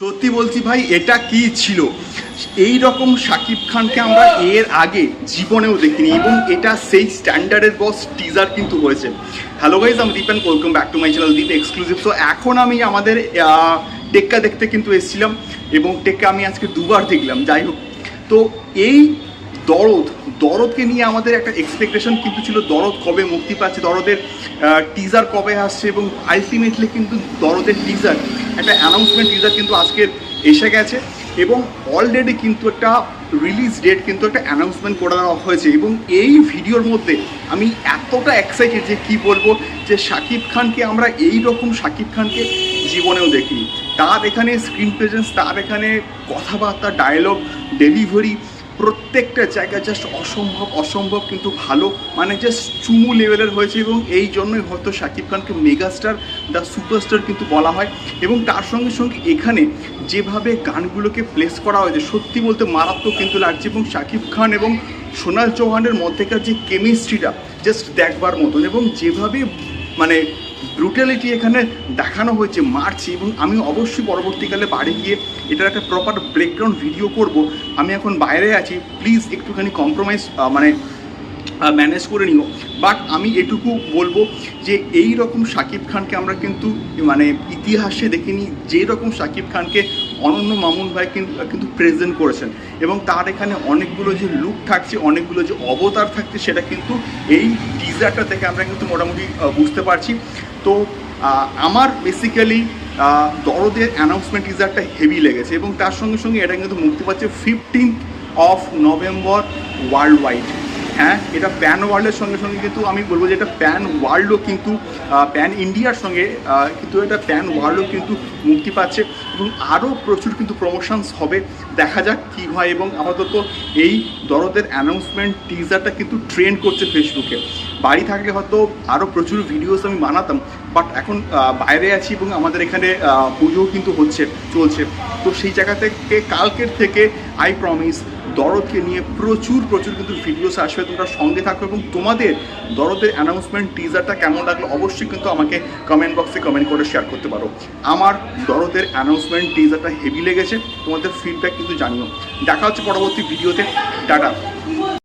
সত্যি বলছি ভাই, এটা কি ছিল? এই রকম শাকিব খানকে আমরা এর আগে জীবনেও দেখিনি এবং এটা সেই স্ট্যান্ডার্ডের বস টিজার কিন্তু হয়েছে। হ্যালো গাইজ আমি Deep and welcome back to my channel Deep exclusive so এখন আমি আমাদের টেক্কা দেখতে কিন্তু এসেছিলাম এবং টেক্কা আমি আজকে দুবার দেখলাম, যাই হোক। তো এই দরদ, দরদকে নিয়ে আমাদের একটা এক্সপেকটেশন কিন্তু ছিল দরদ কবে মুক্তি পাচ্ছে, দরদের টিজার কবে আসছে এবং আলটিমেটলি কিন্তু দরদের টিজার একটা অ্যানাউন্সমেন্ট টিজার কিন্তু আজকে এসে গেছে এবং অলরেডি কিন্তু একটা রিলিজ ডেট কিন্তু একটা অ্যানাউন্সমেন্ট করে দেওয়া হয়েছে এবং এই ভিডিওর মধ্যে আমি এতটা এক্সাইটেড যে কি বলব, যে শাকিব খানকে আমরা এই রকম শাকিব খানকে জীবনেও দেখিনি। তার এখানে স্ক্রিন প্রেজেন্স তার এখানে কথাবার্তা ডায়লগ ডেলিভারি প্রত্যেকটা জায়গা জাস্ট অসম্ভব অসম্ভব কিন্তু ভালো মানে জাস্ট চুমু লেভেলের হয়েছে এবং এই জন্যই হয়তো শাকিব খানকে মেগাস্টার দ্য সুপারস্টার কিন্তু বলা হয়। এবং তার সঙ্গে সঙ্গে এখানে যেভাবে গানগুলোকে প্লেস করা হয়েছে, সত্যি বলতে মারাত্মক কিন্তু লাগছে এবং শাকিব খান এবং সোনাল চৌহানের মধ্যেকার যে কেমিস্ট্রিটা জাস্ট দেখবার মতন এবং যেভাবে মানে ব্রুটালিটি এখানে দেখানো হয়েছে, মারছে এবং আমি অবশ্যই পরবর্তীকালে বাড়ি গিয়ে এটার একটা প্রপার ব্রেকগ্রাউন্ড ভিডিও করব। আমি এখন বাইরে আছি প্লিজ একটুখানি কম্প্রোমাইজ মানে ম্যানেজ করে নিও। বাট আমি এটুকু বলব যে এই রকম শাকিব খানকে আমরা কিন্তু মানে ইতিহাসে দেখিনি, যে রকম শাকিব খানকে অনন্য মামুন ভাই কিন্তু কিন্তু প্রেজেন্ট করেছেন। এবং তার এখানে অনেকগুলো যে লুক থাকছে, অনেকগুলো যে অবতার থাকছে, সেটা কিন্তু এই টিজারটা থেকে আমরা কিন্তু মোটামুটি বুঝতে পারছি। তো আমার বেসিক্যালি দরদের অ্যানাউন্সমেন্ট টিজারটা হেভি লেগেছে এবং তার সঙ্গে সঙ্গে এটা কিন্তু মুক্তি পাচ্ছে fifteenth of November world wide হ্যাঁ এটা প্যান ওয়ার্ল্ডের সঙ্গে সঙ্গে কিন্তু আমি বলব যে এটা প্যান ওয়ার্ল্ডও কিন্তু প্যান ইন্ডিয়ার সঙ্গে কিন্তু এটা প্যান ওয়ার্ল্ডও কিন্তু মুক্তি পাচ্ছে এবং আরও প্রচুর কিন্তু প্রমোশনস হবে। দেখা যাক কী হয় এবং আপাতত এই দরদের অ্যানাউন্সমেন্ট টিজারটা কিন্তু ট্রেন্ড করছে ফেসবুকে বাড়ি থাকলে হয়তো আরও প্রচুর ভিডিওস আমি বানাতাম বাট এখন বাইরে আছি এবং আমাদের এখানে পুজোও কিন্তু হচ্ছে, চলছে। তো সেই জায়গা থেকে, কালকের থেকে আই প্রমিস দরদকে নিয়ে প্রচুর প্রচুর কিন্তু ভিডিওস আসবে। তোমরা সঙ্গে থাকো এবং তোমাদের দরদের অ্যানাউন্সমেন্ট টিজারটা কেমন লাগল অবশ্যই কিন্তু আমাকে কমেন্ট বক্সে কমেন্ট করে শেয়ার করতে পারো। আমার দরদের অ্যানাউন্সমেন্ট টিজারটা হেভি লেগেছে, তোমাদের ফিডব্যাক কিন্তু জানিও। দেখা হচ্ছে পরবর্তী ভিডিওতে টাটা।